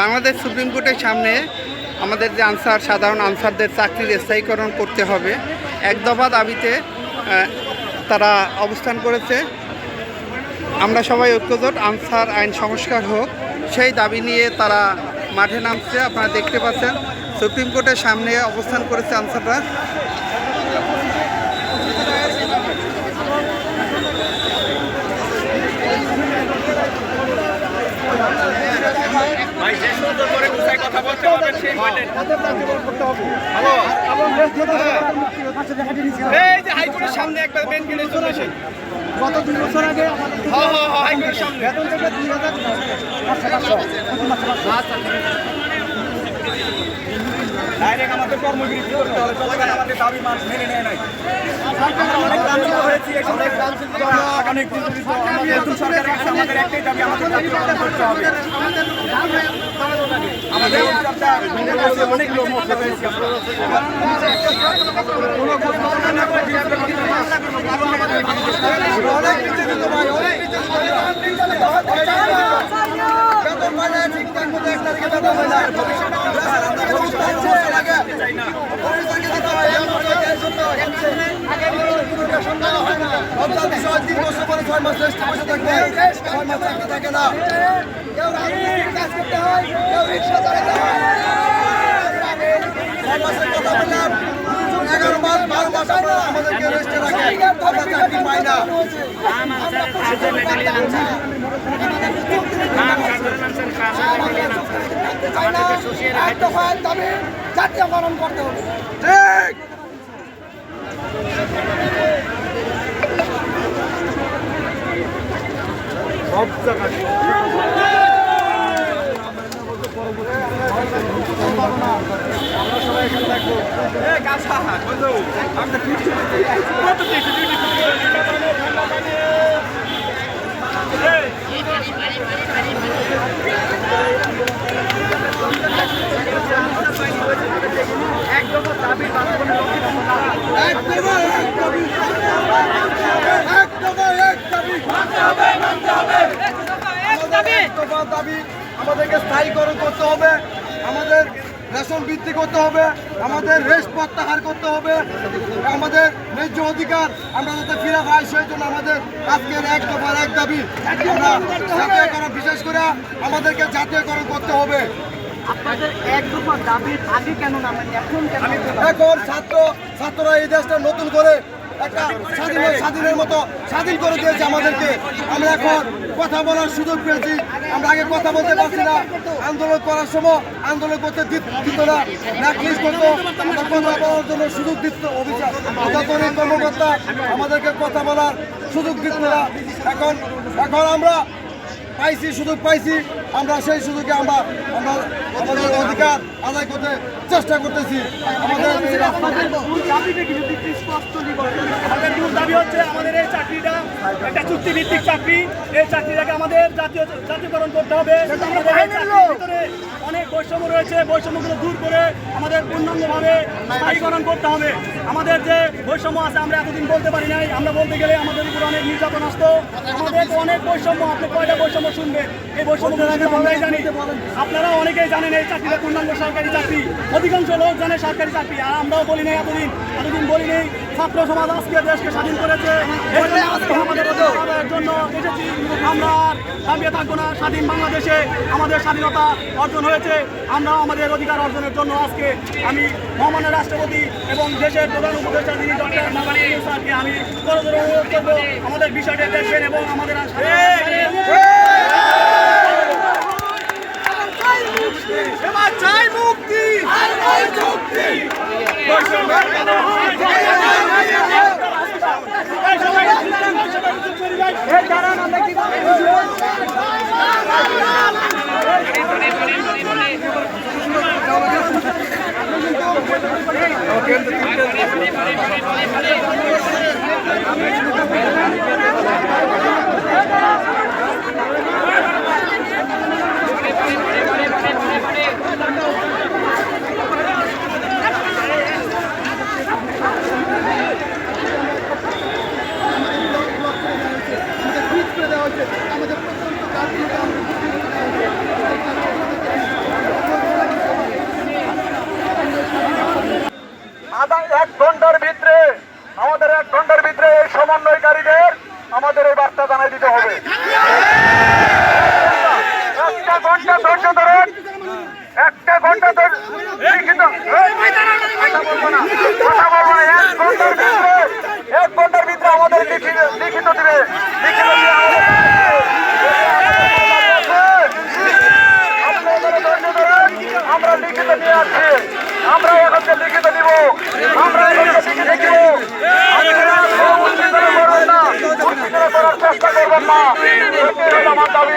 Bangladesh supreme কোর্টের সামনে আমাদের যে আনসার সাধারণ আনসারদের চাকরির স্থায়ীকরণ করতে হবে। এক দফা দাবিতে তারা অবস্থান করেছে। আমরা সবাই ঐক্যজোট আনসার আইন সংস্কার হোক সেই দাবি নিয়ে তারা মাঠে নামছে আপনারা দেখতে পাচ্ছেন। সুপ্রিম কোর্টের সামনে অবস্থান করেছে আনসাররা। কথা বলতে পারবেন সেই বলেন এই যে হাইকোর্টের সামনে একবার বেন কিনে চলে আসে গত দুই বছর আগে আমাদের হ্যাঁ হ্যাঁ হ্যাঁ বেতন থেকে দুই হাজার ডাইরেক্ট আমাদের কর্মবিরতি করতে হবে চলবে আমাদের দাবি মান মেনে নেয় নাই। অনেক লাঞ্ছিত হয়েছি অনেক নতুন সরকারের কাছে আমাদের একটাই অনেক লোক নির্যাতিত থাকে না কেউ রাজনৈতিক কাজ করতে হয় কেউ রিক্সা চালাতে হয় এগারো মাস বারো মাস আপনারা আমাদেরকে রেস্টে রাখে আমরা চাকরি পাই না জাতীয়করণ করতে হবে। ঠিক। এক দফা এক দাবি এক দফা এক দাবি আমাদের এক দফা দাবি আমাদেরকে স্থায়ীকরণ করতে হবে আমাদের রেশন বৃদ্ধি করতে হবে আমাদের রেস প্রত্যাহার করতে হবে আমাদের ন্যায্য অধিকার আমরা যাতে ফিরে পাই সেই জন্য আমাদের আজকের এক দফার এক দাবি। আমরা জাতীয়করণ বিশেষ করে আমাদেরকে জাতীয়করণ করতে হবে। এখন ছাত্র ছাত্ররা এই দেশটা নতুন করে স্বাধীন স্বাধীনের মতো স্বাধীন করে দিয়েছে আমাদেরকে। আমরা এখন কথা বলার সুযোগ পেয়েছি। আমরা আগে কথা বলতে পারছি না। আন্দোলন করার সময় আন্দোলন করতে দিত- না। করতো। কথা বলার জন্য সুযোগ দিত অভিযান। কর্মকর্তা আমাদেরকে কথা বলার সুযোগ দিত না। এখন এখন আমরা পাইছি সুযোগ পাইছি। আমরা সেই সুযোগে আমরা আমরা আমাদের অধিকার আদায় করতে চেষ্টা করতেছি। আমাদের দাবি হচ্ছে আমাদের এই চাকরিটা একটা চুক্তিভিত্তিক চাকরি। এই চাকরিটাকে আমাদের জাতীয় জাতীয়করণ করতে হবে। অনেক বৈষম্য রয়েছে। বৈষম্যগুলো দূর করে আমাদের পূর্ণাঙ্গভাবে স্থায়ীকরণ করতে হবে। আমাদের যে বৈষম্য আছে আমরা এতদিন বলতে পারি নাই। আমরা বলতে গেলে আমাদের উপর অনেক নির্যাতন আসতো। আমাদের অনেক বৈষম্য আপনি কয়টা বৈষম্য শুনবেন এই বৈষম্য আমরাই জানি। আপনারা অনেকেই জানেন এই চাকরিটা পূর্ণাঙ্গ সরকারি চাকরি? অধিকাংশ লোক জানে সরকারি চাকরি আর আমরাও বলি নাই এতদিন এতদিন বলি নেই ছাত্র সমাজ আজকে দেশকে স্বাধীন করেছে। জন্য আমাদের জন্য এসেছি। আমরা দাঁড়িয়ে থাকব না স্বাধীন বাংলাদেশে আমাদের স্বাধীনতা অর্জন হয়েছে। আমরাও আমাদের অধিকার অর্জনের জন্য আজকে আমি মহামান্য রাষ্ট্রপতি এবং দেশের প্রধান উপদেষ্টা যিনি ডক্টর স্যারকে আমি অনুরোধ করব। আমাদের বিষয়টা দেখবেন এবং আমাদের আমরা এখন যে লিখিত দিব। আমরা এখন যে লিখিত দিব। চেষ্টা করবেন না। আমার দাবি।